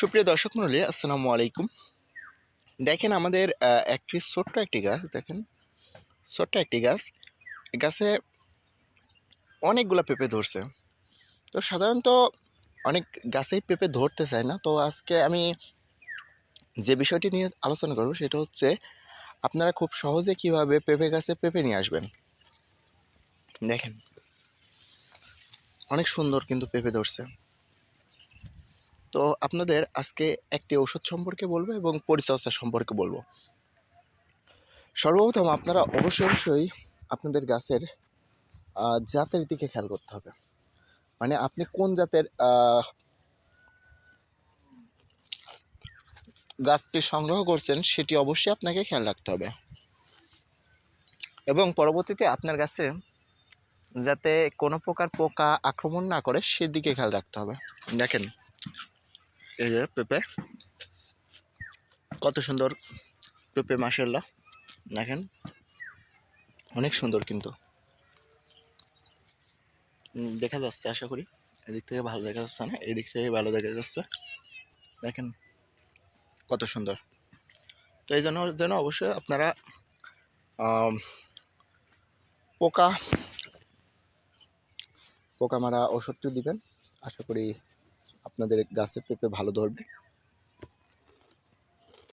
সুপ্রিয় দর্শক মন্ডলী আসসালামু আলাইকুম। দেখেন আমাদের একটি ছোট্ট একটি গাছ, দেখেন। ছোট্ট একটি গাছ। গাছে অনেকগুলো পেঁপে ধরছে। তো সাধারণত অনেক গাছেই পেঁপে ধরতে চায় না। তো আজকে আমি যে বিষয়টি নিয়ে আলোচনা করব, সেটা হচ্ছে আপনারা খুব সহজে কীভাবে পেঁপে গাছে পেঁপে নিয়ে আসবেন। দেখেন, অনেক সুন্দর কিন্তু পেঁপে ধরছে। তো আপনাদের আজকে একটি ওষুধ সম্পর্কে বলব এবং পরিচর্যা সম্পর্কে বলব। সর্বপ্রথম আপনারা অবশ্যই অবশ্যই আপনাদের গাছের জাতের দিকে খেয়াল করতে হবে। মানে আপনি কোন জাতের গাছটি সংগ্রহ করছেন সেটি অবশ্যই আপনাকে খেয়াল রাখতে হবে। এবং পরবর্তীতে আপনার গাছে যাতে কোনো প্রকার পোকা আক্রমণ না করে সেদিকে খেয়াল রাখতে হবে। দেখেন এই যে পেঁপে। কত সুন্দর পেঁপে মাসাল্লাহ দেখেন, অনেক সুন্দর কিন্তু। দেখা যাচ্ছে, আশা করি। এদিক থেকে ভালো দেখা যাচ্ছে না, এদিক থেকে ভালো দেখা যাচ্ছে। দেখেন, কত সুন্দর। তো এই জন্য যেন অবশ্যই আপনারা পোকা পোকা মারা ওষুধটি দিবেন। আশা করি আপনাদের গাছে পেঁপে ভালো ধরবে।